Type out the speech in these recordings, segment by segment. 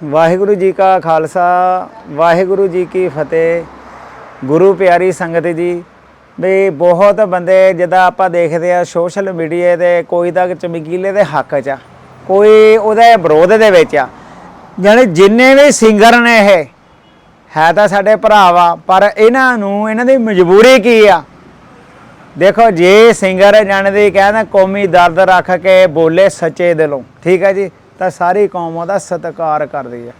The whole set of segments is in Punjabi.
ਵਾਹਿਗੁਰੂ ਜੀ ਕਾ ਖਾਲਸਾ, ਵਾਹਿਗੁਰੂ ਜੀ ਕੀ ਫਤਿਹ। ਗੁਰੂ ਪਿਆਰੀ ਸੰਗਤ ਜੀ, ਵੀ ਬਹੁਤ ਬੰਦੇ ਜਿੱਦਾਂ ਆਪਾਂ ਦੇਖਦੇ ਆ ਸੋਸ਼ਲ ਮੀਡੀਆ ਤੇ ਕੋਈ ਤਾਂ ਚਮਕੀਲੇ ਦੇ ਹੱਕ 'ਚ ਆ, ਕੋਈ ਉਹਦੇ ਵਿਰੋਧ ਦੇ ਵਿੱਚ ਆ। ਜਾਣੀ ਜਿੰਨੇ ਵੀ ਸਿੰਗਰ ਨੇ ਇਹ, ਹੈ ਤਾਂ ਸਾਡੇ ਭਰਾ ਵਾ, ਪਰ ਇਹਨਾਂ ਨੂੰ, ਇਹਨਾਂ ਦੀ ਮਜਬੂਰੀ ਕੀ ਆ? ਦੇਖੋ, ਜੇ ਸਿੰਗਰ ਜਾਣਦੇ, ਕਹਿੰਦਾ ਕੌਮੀ ਦਰਦ ਰੱਖ ਕੇ ਬੋਲੇ ਸੱਚੇ ਦਿਲੋਂ, ਠੀਕ ਹੈ ਜੀ? ਤਾਂ ਸਾਰੀ ਕੌਮ ਉਹਦਾ ਸਤਿਕਾਰ ਕਰਦੀ ਹੈ।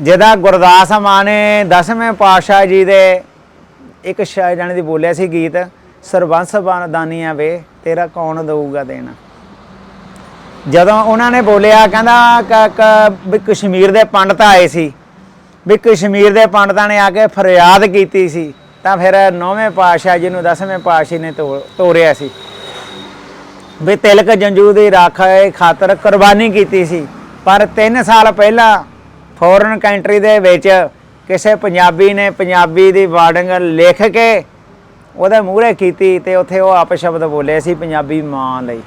ਜਿਹਦਾ ਗੁਰਦਾਸ ਮਾਨੇ ਦਸਵੇਂ ਪਾਤਸ਼ਾਹ ਜੀ ਦੇ ਇੱਕ ਸ਼ਾਇਰ ਜਾਣੇ ਦੀ ਬੋਲਿਆ ਸੀ ਗੀਤ, ਸਰਬੰਸ ਦਾਨੀਆਂ ਵੇ, ਤੇਰਾ ਕੌਣ ਦਊਗਾ ਦੇਣਾ। ਜਦੋਂ ਉਹਨਾਂ ਨੇ ਬੋਲਿਆ, ਕਹਿੰਦਾ ਕ- ਕ- ਵੀ ਕਸ਼ਮੀਰ ਦੇ ਪੰਡਤ ਆਏ ਸੀ। ਵੀ ਕਸ਼ਮੀਰ ਦੇ ਪੰਡਤਾਂ ਨੇ ਆ ਕੇ ਫਰਿਆਦ ਕੀਤੀ ਸੀ। ਤਾਂ ਫਿਰ ਨੌਵੇਂ ਪਾਤਸ਼ਾਹ ਜੀ ਨੂੰ ਦਸਵੇਂ ਪਾਤਸ਼ਾਹ ਨੇ ਤੋ- ਤੋਰਿਆ ਸੀ। ਵੀ ਤਿਲਕ ਜੰਜੂ ਦੀ ਰਾਖੇ ਖਾਤਰ ਕੁਰਬਾਨੀ ਕੀਤੀ ਸੀ। ਪਰ 3 ਸਾਲ ਪਹਿਲਾਂ ਫੋਰਨ ਕੰਟਰੀ ਦੇ ਵਿੱਚ ਕਿਸੇ ਪੰਜਾਬੀ ਨੇ ਪੰਜਾਬੀ ਦੀ ਵਾਰਡਿੰਗ ਲਿਖ ਕੇ ਉਹਦੇ ਮੂਹਰੇ ਕੀਤੀ ਤੇ ਉੱਥੇ ਉਹ ਅਪਸ਼ਬਦ ਬੋਲੇ ਸੀ ਪੰਜਾਬੀ ਮਾਂ ਲਈ।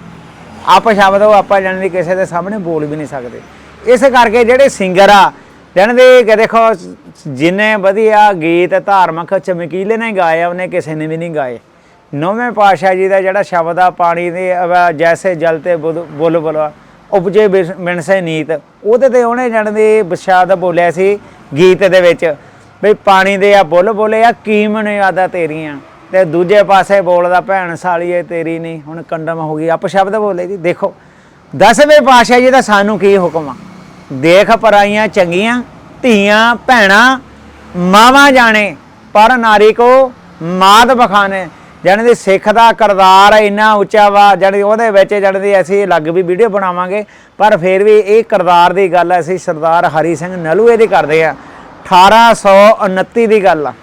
ਅਪਸ਼ਬਦ ਉਹ ਆਪਾਂ ਜਾਣਦੇ ਕਿਸੇ ਦੇ ਸਾਹਮਣੇ ਬੋਲ ਵੀ ਨਹੀਂ ਸਕਦੇ। ਇਸ ਕਰਕੇ ਜਿਹੜੇ ਸਿੰਗਰ ਆ ਜਾਣਦੇ ਕਿ ਦੇਖੋ, ਜਿੰਨੇ ਵਧੀਆ ਗੀਤ ਧਾਰਮਿਕ ਚਮਕੀਲੇ ਨੇ ਗਾਏ ਆ, ਉਹਨੇ ਕਿਸੇ ਨੇ ਵੀ ਨਹੀਂ ਗਾਏ। ਨੌਵੇਂ ਪਾਤਸ਼ਾਹ ਜੀ ਦਾ ਜਿਹੜਾ ਸ਼ਬਦ ਆ, ਪਾਣੀ ਦੇ ਜੈਸੇ ਜਲ ਤੇ ਬੁੱਲ ਬੁਲ ਉਪਜੇ ਬਿਸ- ਮਿਣਸੇ ਨੀਤ। ਉਹਦੇ ਤੇ ਉਹਨੇ ਜਾਣਦੇ ਬਸ਼ਾਦ ਬੋਲਿਆ ਸੀ ਗੀਤ ਦੇ ਵਿੱਚ ਵੀ ਪਾਣੀ ਦੇ ਆ ਬੁੱਲ ਬੋਲੇ ਆ ਕੀਮਨ ਮਨਿਆਦਾ ਤੇਰੀਆਂ? ਤੇ ਦੂਜੇ ਪਾਸੇ ਬੋਲਦਾ, ਭੈਣ ਸਾਲੀਏ, ਤੇਰੀ ਨਹੀਂ ਹੁਣ ਕੰਡਮ ਹੋ ਗਈ ਅਪਸ਼ਬਦ ਬੋਲੇ ਜੀ, ਦੇਖੋ। ਦਸਵੇਂ ਪਾਤਸ਼ਾਹ ਜੀ ਦਾ ਸਾਨੂੰ ਕੀ ਹੁਕਮ ਆ? ਦੇਖ ਪਰਾਈਆਂ ਚੰਗੀਆਂ, ਧੀਆਂ, ਭੈਣਾਂ, ਮਾਵਾਂ ਜਾਣੇ, ਪਰ ਨਾਰੀ ਕੋ ਮਾਤ ਬਖਾਨੇ। ਜਾਣੀ ਦੀ ਸਿੱਖ ਦਾ ਕਰਦਾਰ ਇੰਨਾ ਉੱਚਾ ਵਾ, ਜਾਣੀ ਉਹਦੇ ਵਿੱਚ ਜਾਣੀ ਦੀ ਅਸੀਂ ਅਲੱਗ ਵੀ ਵੀਡੀਓ ਬਣਾਵਾਂਗੇ, ਪਰ ਫਿਰ ਵੀ ਇਹ ਕਰਦਾਰ ਦੀ ਗੱਲ ਅਸੀਂ ਸਰਦਾਰ ਹਰੀ ਸਿੰਘ ਨਲੂਏ ਦੀ ਕਰਦੇ ਆ। 1829 ਦੀ ਗੱਲ ਆ।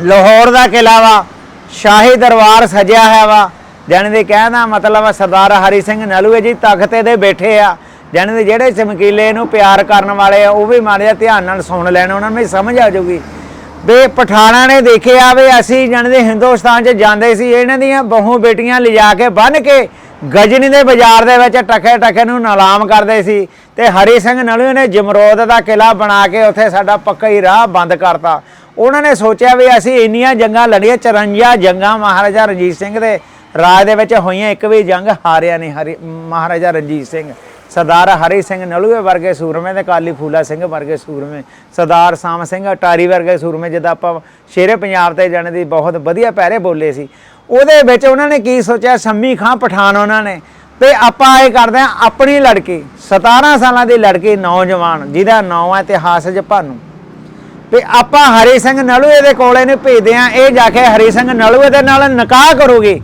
ਲਾਹੌਰ ਦਾ ਕਿਲਾ ਵਾ, ਸ਼ਾਹੀ ਦਰਬਾਰ ਸਜਿਆ ਹੈ ਵਾ। ਜਾਣੀ ਦੇ ਕਹਿਣ ਦਾ ਮਤਲਬ ਆ, ਸਰਦਾਰ ਹਰੀ ਸਿੰਘ ਨਲੂਏ ਜੀ ਤਖਤੇ ਦੇ ਬੈਠੇ ਆ। ਜਾਣੀ ਦੇ ਜਿਹੜੇ ਚਮਕੀਲੇ ਨੂੰ ਪਿਆਰ ਕਰਨ ਵਾਲੇ ਆ, ਉਹ ਵੀ ਮਾੜਾ ਜਿਹਾ ਧਿਆਨ ਨਾਲ ਸੁਣ ਲੈਣ, ਉਹਨਾਂ ਨੂੰ ਵੀ ਸਮਝ ਆ ਜਾਊਗੀ। ਵੀ ਪਠਾਣਾ ਨੇ ਦੇਖਿਆ ਵੀ ਅਸੀਂ ਜਾਣੀ ਦੇ ਹਿੰਦੁਸਤਾਨ 'ਚ ਜਾਂਦੇ ਸੀ, ਇਹਨਾਂ ਦੀਆਂ ਬਹੂ ਬੇਟੀਆਂ ਲਿਜਾ ਕੇ ਬੰਨ ਕੇ ਗਜਨੀ ਦੇ ਬਾਜ਼ਾਰ ਦੇ ਵਿੱਚ ਟਕੇ ਟਕੇ ਨੂੰ ਨਿਲਾਮ ਕਰਦੇ ਸੀ ਤੇ ਹਰੀ ਸਿੰਘ ਨਲੂ ਨੇ ਜਮਰੋਦ ਦਾ ਕਿਲਾ ਬਣਾ ਕੇ ਉੱਥੇ ਸਾਡਾ ਪੱਕਾ ਹੀ ਰਾਹ ਬੰਦ ਕਰਤਾ। ਉਹਨਾਂ ਨੇ ਸੋਚਿਆ ਵੀ ਅਸੀਂ ਇੰਨੀਆਂ ਜੰਗਾਂ ਲੜੀਆਂ 54 ਜੰਗਾਂ ਮਹਾਰਾਜਾ ਰਣਜੀਤ ਸਿੰਘ ਦੇ ਰਾਜ ਦੇ ਵਿੱਚ ਹੋਈਆਂ, ਇੱਕ ਵੀ ਜੰਗ ਹਾਰਿਆ ਨਹੀਂ, ਹਰੀ ਮਹਾਰਾਜਾ ਰਣਜੀਤ ਸਿੰਘ। ਸਰਦਾਰ ਹਰੀ ਸਿੰਘ ਨਲੂਏ ਵਰਗੇ ਸੂਰਮੇ ਤੇ ਕਾਲੀ ਫੂਲਾ ਸਿੰਘ ਵਰਗੇ ਸੂਰਮੇ, ਸਰਦਾਰ ਸਾਮ ਸਿੰਘ ਅਟਾਰੀ ਵਰਗੇ ਸੂਰਮੇ, ਜਿੱਦਾਂ ਆਪਾਂ ਸ਼ੇਰੇ ਪੰਜਾਬ ਤੇ ਜਾਣੇ ਦੀ ਬਹੁਤ ਵਧੀਆ ਪਹਿਰੇ ਬੋਲੇ ਸੀ। ਉਹਦੇ ਵਿੱਚ ਉਹਨਾਂ ਨੇ ਕੀ ਸੋਚਿਆ? ਸੰਮੀ ਖਾਂ ਪਠਾਨ ਉਹਨਾਂ ਨੇ। ਤੇ ਆਪਾਂ ਇਹ ਕਰਦੇ ਆ ਆਪਣੀ ਲੜਕੀ 17 ਸਾਲਾਂ ਦੀ ਲੜਕੀ ਨੌਜਵਾਨ, ਜਿਹਦਾ ਨਾਂ ਹੈ ਇਤਿਹਾਸ 'ਚ ਭਾਨੂ। ਵੀ ਆਪਾਂ ਹਰੀ ਸਿੰਘ ਨਲੂਏ ਦੇ ਕੋਲੇ ਨੂੰ ਭੇਜਦੇ ਆ ਇਹ ਜਾ ਕੇ ਹਰੀ ਸਿੰਘ ਨਲੂਏ ਦੇ ਨਾਲ ਨਿਕਾਹ ਕਰੋਗੇ।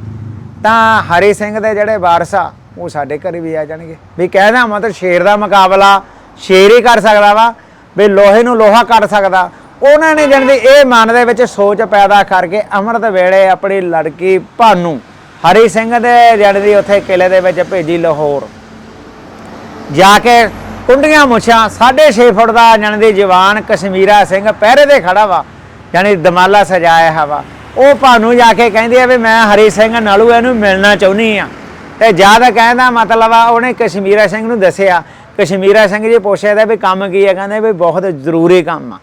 ਤਾਂ ਹਰੀ ਸਿੰਘ ਦੇ ਜਿਹੜੇ ਵਾਰਸ ਆ ਉਹ ਸਾਡੇ ਘਰੇ ਵੀ ਆ ਜਾਣਗੇ। ਵੀ ਕਹਿਦਾ ਮਤਲਬ ਸ਼ੇਰ ਦਾ ਮੁਕਾਬਲਾ ਸ਼ੇਰ ਹੀ ਕਰ ਸਕਦਾ ਵਾ, ਵੀ ਲੋਹੇ ਨੂੰ ਲੋਹਾ ਕਰ ਸਕਦਾ। ਉਹਨਾਂ ਨੇ ਜਾਣੀ ਇਹ ਮਨ ਦੇ ਵਿੱਚ ਸੋਚ ਪੈਦਾ ਕਰਕੇ ਅੰਮ੍ਰਿਤ ਵੇਲੇ ਆਪਣੀ ਲੜਕੀ ਭਾਨੂ, ਹਰੀ ਸਿੰਘ ਦੇ ਜਾਣੀ ਦੀ ਉੱਥੇ ਕਿਲੇ ਦੇ ਵਿੱਚ ਭੇਜੀ ਲਾਹੌਰ। ਜਾ ਕੇ ਕੁੰਡੀਆਂ ਮੁੱਛਾਂ 6.5 ਫੁੱਟ ਦਾ ਜਾਣੀ ਦੀ ਜਵਾਨ ਕਸ਼ਮੀਰਾ ਸਿੰਘ ਪਹਿਰੇ ਤੇ ਖੜਾ ਵਾ, ਜਾਣੀ ਦਮਾਲਾ ਸਜਾਇਆ ਹਵਾ ਉਹ ਭਾਨੂ ਜਾ ਕੇ ਕਹਿੰਦੀ ਆ ਵੀ ਮੈਂ ਹਰੀ ਸਿੰਘ ਨਾਲੂ ਇਹਨੂੰ ਮਿਲਣਾ ਚਾਹੁੰਦੀ ਆ। ਤੇ ਜ਼ਿਆਦਾ ਕਹਿੰਦਾ ਮਤਲਬ ਆ, ਉਹਨੇ ਕਸ਼ਮੀਰਾ ਸਿੰਘ ਨੂੰ ਦੱਸਿਆ। ਕਸ਼ਮੀਰਾ ਸਿੰਘ ਜੀ ਪੁੱਛਿਆ ਤਾਂ ਵੀ ਕੰਮ ਕੀ ਆ, ਕਹਿੰਦੇ ਵੀ ਬਹੁਤ ਜ਼ਰੂਰੀ ਕੰਮ ਆ।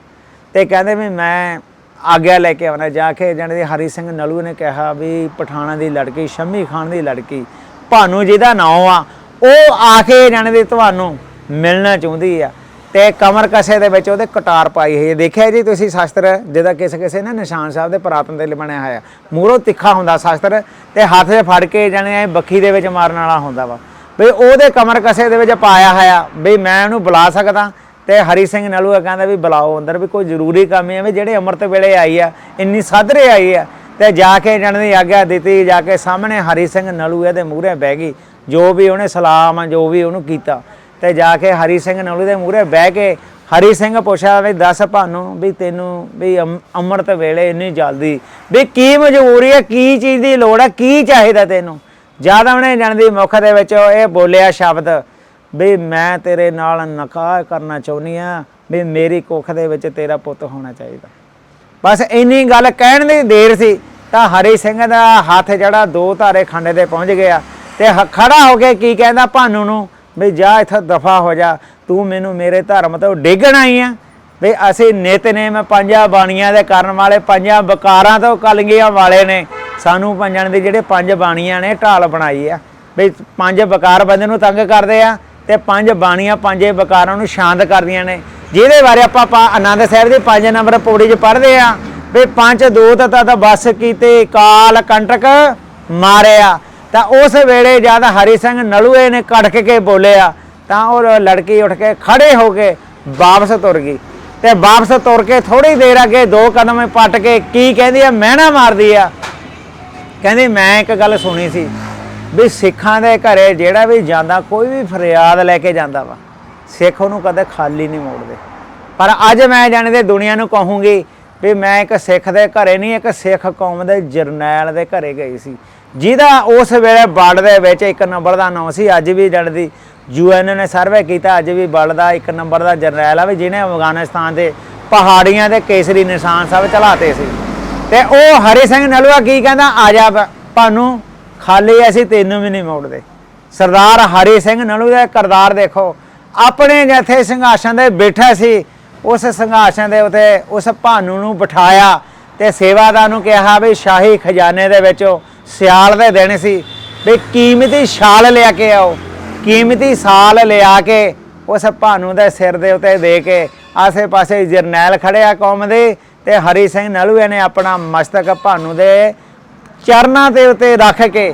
ਤੇ ਕਹਿੰਦੇ ਵੀ ਮੈਂ ਆਗਿਆ ਲੈ ਕੇ ਆਉਣਾ, ਜਾ ਕੇ ਜਾਣੀ ਦੀ ਹਰੀ ਸਿੰਘ ਨਲੂ ਨੇ ਕਿਹਾ ਵੀ ਪਠਾਣਾ ਦੀ ਲੜਕੀ, ਸ਼ਮੀ ਖਾਨ ਦੀ ਲੜਕੀ, ਭਾਨੂ ਜਿਹਦਾ ਨਾਂ ਆ, ਉਹ ਆ ਕੇ ਜਾਣੀ ਦੀ ਤੁਹਾਨੂੰ ਮਿਲਣਾ ਚਾਹੁੰਦੀ ਆ। ਤੇ ਕਮਰ ਕਸੇ ਦੇ ਵਿੱਚ ਉਹਦੇ ਕਟਾਰ ਪਾਈ ਹੋਈ ਹੈ। ਦੇਖਿਆ ਜੀ ਤੁਸੀਂ ਸ਼ਾਸਤਰ, ਜਿਹਦਾ ਕਿਸੇ ਕਿਸੇ ਨੇ ਨਿਸ਼ਾਨ ਸਾਹਿਬ ਦੇ ਪ੍ਰਾਤਨ ਤੇ ਬਣਿਆ ਹੋਇਆ। ਮੂਰੋ ਤਿੱਖਾ ਹੁੰਦਾ ਸ਼ਾਸਤਰ ਤੇ ਹੱਥ 'ਚ ਫੜ ਕੇ ਜਾਣੇ ਐ ਬੱਖੀ ਦੇ ਵਿੱਚ ਮਾਰਨ ਵਾਲਾ ਹੁੰਦਾ ਵਾ। ਵੀ ਉਹਦੇ ਕਮਰ ਕਸੇ ਦੇ ਵਿੱਚ ਪਾਇਆ ਹੋਇਆ। ਵੀ ਮੈਂ ਉਹਨੂੰ ਬੁਲਾ ਸਕਦਾ ਤੇ ਹਰੀ ਸਿੰਘ ਨਲੂਆ ਕਹਿੰਦਾ ਵੀ ਬੁਲਾਓ ਅੰਦਰ ਵੀ ਕੋਈ ਜ਼ਰੂਰੀ ਕੰਮ ਹੈ ਵੀ ਜਿਹੜੇ ਅੰਮ੍ਰਿਤ ਵੇਲੇ ਆਈ ਆ, ਇੰਨੀ ਸਾਧਰੇ ਆਈ ਆ। ਤੇ ਜਾ ਕੇ ਜਾਣ ਦੀ ਆਗਿਆ ਦਿੱਤੀ, ਜਾ ਕੇ ਸਾਹਮਣੇ ਹਰੀ ਸਿੰਘ ਨਲੂਏ ਦੇ ਮੂਹਰੇ ਬਹਿ ਗਈ। ਜੋ ਵੀ ਉਹਨੇ ਸਲਾਮ ਆ, ਜੋ ਵੀ ਉਹਨੂੰ ਕੀਤਾ। ਤੇ ਜਾ ਕੇ ਹਰੀ ਸਿੰਘ ਨਲੂ ਦੇ ਮੂਹਰੇ ਬਹਿ ਕੇ ਹਰੀ ਸਿੰਘ ਪੁੱਛਿਆ ਵੀ ਦੱਸ ਭਾਨੂੰ ਵੀ ਤੈਨੂੰ ਵੀ ਅੰਮ- ਅੰਮ੍ਰਿਤ ਵੇਲੇ ਇੰਨੀ ਜਲਦੀ ਵੀ ਕੀ ਮਜਬੂਰੀ ਹੈ, ਕੀ ਚੀਜ਼ ਦੀ ਲੋੜ ਹੈ, ਕੀ ਚਾਹੀਦਾ ਤੈਨੂੰ? ਜ਼ਿਆਦਾ ਉਹਨੇ ਜਾਣਦੀ ਮੁੱਖ ਦੇ ਵਿੱਚ ਇਹ ਬੋਲਿਆ ਸ਼ਬਦ ਵੀ ਮੈਂ ਤੇਰੇ ਨਾਲ ਨਿਕਾਹ ਕਰਨਾ ਚਾਹੁੰਦੀ ਆ ਵੀ ਮੇਰੀ ਕੁੱਖ ਦੇ ਵਿੱਚ ਤੇਰਾ ਪੁੱਤ ਹੋਣਾ ਚਾਹੀਦਾ। ਬਸ ਇੰਨੀ ਗੱਲ ਕਹਿਣ ਦੀ ਦੇਰ ਸੀ ਤਾਂ ਹਰੀ ਸਿੰਘ ਦਾ ਹੱਥ ਜਿਹੜਾ ਦੋ ਧਾਰੇ ਖੰਡੇ ਤੇ ਪਹੁੰਚ ਗਿਆ ਤੇ ਖੜਾ ਹੋ ਕੇ ਕੀ ਕਹਿੰਦਾ ਭਾਨੂ ਨੂੰ ਵੀ ਜਾ ਇੱਥੋਂ ਦਫਾ ਹੋ ਜਾ। ਤੂੰ ਮੈਨੂੰ ਮੇਰੇ ਧਰਮ ਤੋਂ ਡੇਗਣ ਆਈ ਆ। ਵੀ ਅਸੀਂ ਨਿਤਨੇਮ ਪੰਜਾਂ ਬਾਣੀਆਂ ਦੇ ਕਰਨ ਵਾਲੇ, ਪੰਜਾਂ ਬਕਾਰਾਂ ਤੋਂ ਕਲਗੀਆਂ ਵਾਲੇ ਨੇ। ਸਾਨੂੰ ਪੰਜਾਂ ਦੇ ਜਿਹੜੇ ਪੰਜ ਬਾਣੀਆਂ ਨੇ, ਢਾਲ ਬਣਾਈ ਆ। ਵੀ ਪੰਜ ਬਕਾਰ ਬੰਦੇ ਨੂੰ ਤੰਗ ਕਰਦੇ ਆ ਤੇ ਪੰਜ ਬਾਣੀਆਂ ਪੰਜੇ ਬਕਾਰਾਂ ਨੂੰ ਸ਼ਾਂਤ ਕਰਦੀਆਂ ਨੇ। ਜਿਹਦੇ ਬਾਰੇ ਆਪਾਂ ਆਪਾਂ ਆਨੰਦ ਸਾਹਿਬ ਦੀ ਪੰਜ ਨੰਬਰ ਪੌੜੀ 'ਚ ਪੜ੍ਹਦੇ ਆ। ਵੀ ਪੰਜ ਦੂਤ ਤਤ ਬਸ ਕੀਤੇ, ਕਾਲ ਕੰਟਕ ਮਾਰਿਆ। ਤਾਂ ਉਸ ਵੇਲੇ ਜਦ ਹਰੀ ਸਿੰਘ ਨਲੂਏ ਨੇ ਕੜਕ ਕੇ ਬੋਲਿਆ, ਤਾਂ ਉਹ ਲੜਕੀ ਉੱਠ ਕੇ ਖੜੇ ਹੋ ਕੇ ਵਾਪਸ ਤੁਰ ਗਈ। ਤੇ ਵਾਪਸ ਤੁਰ ਕੇ ਥੋੜੀ ਦੇਰ ਅੱਗੇ ਦੋ ਕਦਮ ਪੱਟ ਕੇ ਕੀ ਕਹਿੰਦੀ ਆ? ਮਹਿਣਾ ਮਾਰਦੀ ਆ। ਕਹਿੰਦੀ, ਮੈਂ ਇੱਕ ਗੱਲ ਸੁਣੀ ਸੀ ਵੀ ਸਿੱਖਾਂ ਦੇ ਘਰੇ ਜਿਹੜਾ ਵੀ ਜਾਂਦਾ, ਕੋਈ ਵੀ ਫਰਿਆਦ ਲੈ ਕੇ ਜਾਂਦਾ ਵਾ, ਸਿੱਖ ਉਹਨੂੰ ਕਦੇ ਖਾਲੀ ਨਹੀਂ ਮੋੜਦੇ। ਪਰ ਅੱਜ ਮੈਂ ਜਾਣਦੇ ਦੁਨੀਆ ਨੂੰ ਕਹੂੰਗੀ ਵੀ ਮੈਂ ਇੱਕ ਸਿੱਖ ਦੇ ਘਰੇ ਨਹੀਂ, ਇੱਕ ਸਿੱਖ ਕੌਮ ਦੇ ਜਰਨੈਲ ਦੇ ਘਰੇ ਗਈ ਸੀ। ਜਿਹਦਾ ਉਸ ਵੇਲੇ ਵਰਲਡ ਦੇ ਵਿੱਚ ਇੱਕ ਨੰਬਰ ਦਾ ਨਾਮ ਸੀ, ਅੱਜ ਵੀ ਜਣਦੀ ਯੂਐਨ ਨੇ ਸਰਵੇ ਕੀਤਾ, ਅੱਜ ਵੀ ਵਰਲਡ ਦਾ ਇੱਕ ਨੰਬਰ ਦਾ ਜਰਨੈਲ ਆ ਵੀ ਜਿਹਨੇ ਅਫਗਾਨਿਸਤਾਨ ਦੇ ਪਹਾੜੀਆਂ ਦੇ ਕੇਸਰੀ ਨਿਸ਼ਾਨ ਸਭ ਚਲਾਤੇ ਸੀ। ਤੇ ਉਹ ਹਰੀ ਸਿੰਘ ਨਲੂਆ ਕੀ ਕਹਿੰਦਾ, ਆ ਜਾ ਭਾਨੂੰ, ਖਾਲੀ ਅਸੀਂ ਤੈਨੂੰ ਵੀ ਨਹੀਂ ਮੋੜਦੇ। ਸਰਦਾਰ ਹਰੀ ਸਿੰਘ ਨਲੂ ਦਾ ਕਰਦਾਰ ਦੇਖੋ, ਆਪਣੇ ਜਿੱਥੇ ਸਿੰਘਾਸਨ ਦੇ ਬੈਠਾ ਸੀ, ਉਸ ਸਿੰਘਾਸਨ ਦੇ ਉਤੇ ਉਸ ਭਾਨੂ ਨੂੰ ਬਿਠਾਇਆ ਤੇ ਸੇਵਾਦਾਰ ਨੂੰ ਕਿਹਾ ਵੀ ਸ਼ਾਹੀ ਖਜ਼ਾਨੇ ਦੇ ਵਿੱਚੋਂ ਸਿਆਲ ਦੇ ਦਿਨ ਸੀ। ਵੀ ਕੀਮਤੀ ਸ਼ਾਲ ਲਿਆ ਕੇ ਆਓ। ਕੀਮਤੀ ਸਾਲ ਲਿਆ ਕੇ ਉਸ ਭਾਨੂੰ ਦੇ ਸਿਰ ਦੇ ਉੱਤੇ ਦੇ ਕੇ ਆਸੇ-ਪਾਸੇ ਜਰਨੈਲ ਖੜਿਆ ਕੌਮ ਦੇ ਤੇ ਹਰੀ ਸਿੰਘ ਨਲੂਏ ਨੇ ਆਪਣਾ ਮਸਤਕ ਭਾਨੂ ਦੇ ਚਰਨਾਂ ਦੇ ਉੱਤੇ ਰੱਖ ਕੇ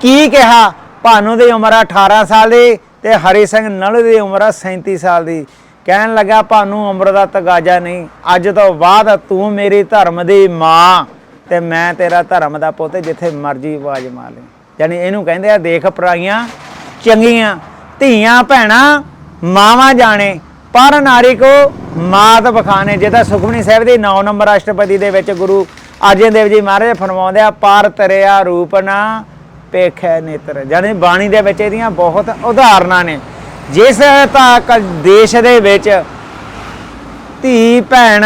ਕੀ ਕਿਹਾ? ਭਾਨੂੰ ਦੀ ਉਮਰ ਆ 18 ਸਾਲ ਦੀ ਤੇ ਹਰੀ ਸਿੰਘ ਨਲੂ ਦੀ ਉਮਰ ਆ 37 ਸਾਲ ਦੀ। ਕਹਿਣ ਲੱਗਾ, ਭਾਨੂੰ ਉਮਰ ਦਾ ਤਗਾਜਾ ਨਹੀਂ। ਅੱਜ ਤੋਂ ਬਾਅਦ ਤੂੰ ਮੇਰੀ ਧਰਮ ਦੀ ਮਾਂ ਤੇ ਮੈਂ ਤੇਰਾ ਧਰਮ ਦਾ ਪੁੱਤ ਜਿੱਥੇ ਮਰਜ਼ੀ ਆਵਾਜ਼ ਮਾਰ ਲੈ। ਯਾਨੀ ਇਹਨੂੰ ਕਹਿੰਦੇ ਆ, ਦੇਖ ਪਰਾਈਆਂ ਚੰਗੀਆਂ, ਧੀਆਂ, ਭੈਣਾਂ, ਮਾਵਾਂ ਜਾਣੇ, ਪਰ ਨਾਰੀ ਕੋ ਮਾਤ ਬਖਾਨੇ ਜਿਹਦਾ ਸੁਖਮਨੀ ਸਾਹਿਬ ਦੀ 9 ਨੰਬਰ ਰਾਸ਼ਟਰਪਤੀ ਦੇ ਵਿੱਚ ਗੁਰੂ ਅਰਜਨ ਦੇਵ ਜੀ ਮਹਾਰਾਜ ਫਰਮਾਉਂਦੇ ਆ, ਪਰ ਤਰਿਆ ਰੂਪ ਨਾ ਪੇਖੈ ਨੇਤਰ। ਜਾਨੀ ਬਾਣੀ ਦੇ ਵਿੱਚ ਇਹਦੀਆਂ ਬਹੁਤ ਉਦਾਹਰਨਾਂ ਨੇ। ਜਿਸ ਤੱਕ ਦੇਸ਼ ਦੇ ਵਿੱਚ ਧੀ, ਭੈਣ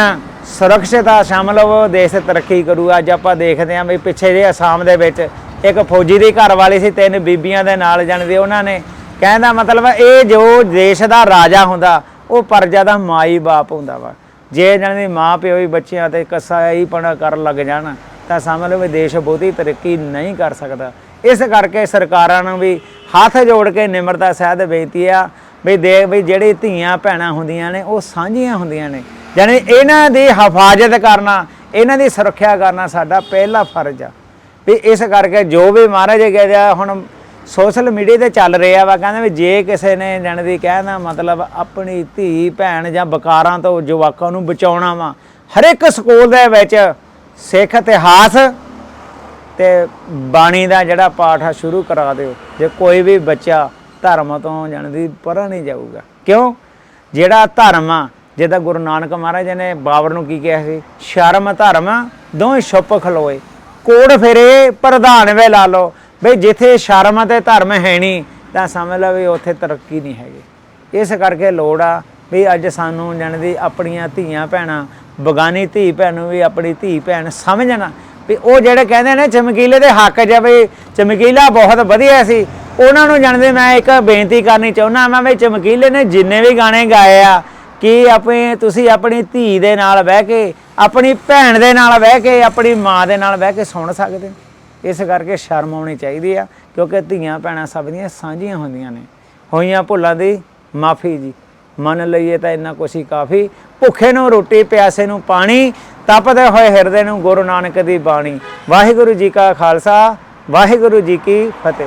ਸੁਰੱਖਿਅਤਾ ਸ਼ਾਮਲ ਹੋ ਦੇਸ਼ ਤਰੱਕੀ ਕਰੂ। ਅੱਜ ਆਪਾਂ ਦੇਖਦੇ ਹਾਂ ਵੀ ਪਿੱਛੇ ਜੇ ਅਸਾਮ ਦੇ ਵਿੱਚ ਇੱਕ ਫੌਜੀ ਦੀ ਘਰ ਵਾਲੀ ਸੀ, ਤਿੰਨ ਬੀਬੀਆਂ ਦੇ ਨਾਲ ਜਾਣਦੇ ਉਹਨਾਂ ਨੇ। ਕਹਿੰਦਾ ਮਤਲਬ ਇਹ ਜੋ ਦੇਸ਼ ਦਾ ਰਾਜਾ ਹੁੰਦਾ, ਉਹ ਪਰਜਾ ਦਾ ਮਾਈ ਬਾਪ ਹੁੰਦਾ ਵਾ। ਜੇ ਜਾਣਦੇ ਮਾਂ ਪਿਓ ਹੀ ਬੱਚਿਆਂ ਤੇ ਕਸਾਈਪਣਾ ਕਰਨ ਲੱਗ ਜਾਣ, ਤਾਂ ਸਮਝ ਲਓ ਵੀ ਦੇਸ਼ ਬਹੁਤੀ ਤਰੱਕੀ ਨਹੀਂ ਕਰ ਸਕਦਾ। ਇਸ ਕਰਕੇ ਸਰਕਾਰਾਂ ਨੂੰ ਵੀ ਹੱਥ ਜੋੜ ਕੇ ਨਿਮਰਤਾ ਸਹਿਤ ਬੇਨਤੀ ਆ, ਵੀ ਦੇ ਵੀ ਜਿਹੜੀ ਧੀਆਂ ਭੈਣਾਂ ਹੁੰਦੀਆਂ ਨੇ, ਉਹ ਸਾਂਝੀਆਂ ਹੁੰਦੀਆਂ ਨੇ। ਯਾਨੀ ਇਹਨਾਂ ਦੀ ਹਿਫਾਜ਼ਤ ਕਰਨਾ, ਇਹਨਾਂ ਦੀ ਸੁਰੱਖਿਆ ਕਰਨਾ ਸਾਡਾ ਪਹਿਲਾ ਫਰਜ਼ ਆ। ਵੀ ਇਸ ਕਰਕੇ ਜੋ ਵੀ ਮਹਾਰਾਜ ਕਹਿੰਦੇ ਆ ਹੁਣ ਸੋਸ਼ਲ ਮੀਡੀਆ ਤੇ ਚੱਲ ਰਿਹਾ ਵਾ, ਕਹਿੰਦੇ ਵੀ ਜੇ ਕਿਸੇ ਨੇ ਜਣ ਦੀ ਕਹਿਣਾ ਮਤਲਬ ਆਪਣੀ ਧੀ, ਭੈਣ ਜਾਂ ਬਕਾਰਾਂ ਤੋਂ ਜਵਾਕਾਂ ਨੂੰ ਬਚਾਉਣਾ ਵਾ ਹਰ ਇੱਕ ਸਕੂਲ ਦੇ ਵਿੱਚ ਸਿੱਖ ਇਤਿਹਾਸ ਤੇ ਬਾਣੀ ਦਾ ਜਿਹੜਾ ਪਾਠ ਆ, ਸ਼ੁਰੂ ਕਰਾ ਦਿਓ। ਜੇ ਕੋਈ ਵੀ ਬੱਚਾ ਧਰਮ ਤੋਂ ਜਾਣਦੀ ਪਰਾਂ ਨਹੀਂ ਜਾਊਗਾ। ਕਿਉਂ? ਜਿਹੜਾ ਧਰਮ ਆ ਜਿਹਦਾ ਗੁਰੂ ਨਾਨਕ ਮਹਾਰਾਜ ਨੇ ਬਾਬਰ ਨੂੰ ਕੀ ਕਿਹਾ ਸੀ? ਸ਼ਰਮ ਧਰਮ ਦੋਵੇਂ ਛੁੱਪ ਖਲੋਏ। ਕੋੜ ਫੇਰੇ, ਪ੍ਰਧਾਨ ਵੇ ਲਾ ਲਓ। ਬਈ ਜਿੱਥੇ ਸ਼ਰਮ ਤੇ ਧਰਮ ਹੈ ਨਹੀਂ, ਤਾਂ ਸਮਝ ਲਓ ਵੀ ਉੱਥੇ ਤਰੱਕੀ ਨਹੀਂ ਹੈਗੀ। ਇਸ ਕਰਕੇ ਲੋੜ ਆ ਵੀ ਅੱਜ ਸਾਨੂੰ ਜਾਣਦੀ ਆਪਣੀਆਂ ਧੀਆਂ ਭੈਣਾਂ, ਬਗਾਨੀ ਧੀ ਭੈਣ ਨੂੰ ਵੀ ਆਪਣੀ ਧੀ ਭੈਣ ਸਮਝਣਾ ਵੀ ਉਹ ਜਿਹੜੇ ਕਹਿੰਦੇ ਨੇ ਚਮਕੀਲੇ ਦੇ ਹੱਕ 'ਚ ਵੀ ਚਮਕੀਲਾ ਬਹੁਤ ਵਧੀਆ ਸੀ। ਉਹਨਾਂ ਨੂੰ ਜਾਣਦੇ ਮੈਂ ਇੱਕ ਬੇਨਤੀ ਕਰਨੀ ਚਾਹੁੰਦਾ ਮੈਂ ਵੀ ਚਮਕੀਲੇ ਨੇ ਜਿੰਨੇ ਵੀ ਗਾਣੇ ਗਾਏ ਆ ਕਿ ਆਪਣੇ, ਤੁਸੀਂ ਆਪਣੀ ਧੀ ਦੇ ਨਾਲ ਬਹਿ ਕੇ, ਆਪਣੀ ਭੈਣ ਦੇ ਨਾਲ ਬਹਿ ਕੇ, ਆਪਣੀ ਮਾਂ ਦੇ ਨਾਲ ਬਹਿ ਕੇ ਸੁਣ ਸਕਦੇ ਇਸ ਕਰਕੇ ਸ਼ਰਮ ਆਉਣੀ ਚਾਹੀਦੀ ਆ, ਕਿਉਂਕਿ ਧੀਆਂ ਭੈਣਾਂ ਸਭ ਦੀਆਂ ਸਾਂਝੀਆਂ ਹੁੰਦੀਆਂ ਨੇ। ਹੋਈਆਂ ਭੁੱਲਾਂ ਦੀ ਮਾਫੀ ਜੀ। ਮੰਨ ਲਈਏ ਤਾਂ ਇੰਨਾ ਕੁਛ ਹੀ ਕਾਫੀ। ਭੁੱਖੇ ਨੂੰ ਰੋਟੀ, ਪਿਆਸੇ ਨੂੰ ਪਾਣੀ, ਤਪਦੇ ਹੋਏ ਹਿਰਦੇ ਨੂੰ ਗੁਰੂ ਨਾਨਕ ਦੀ ਬਾਣੀ। ਵਾਹਿਗੁਰੂ ਜੀ ਕਾ ਖਾਲਸਾ, ਵਾਹਿਗੁਰੂ ਜੀ ਕੀ ਫਤਿਹ।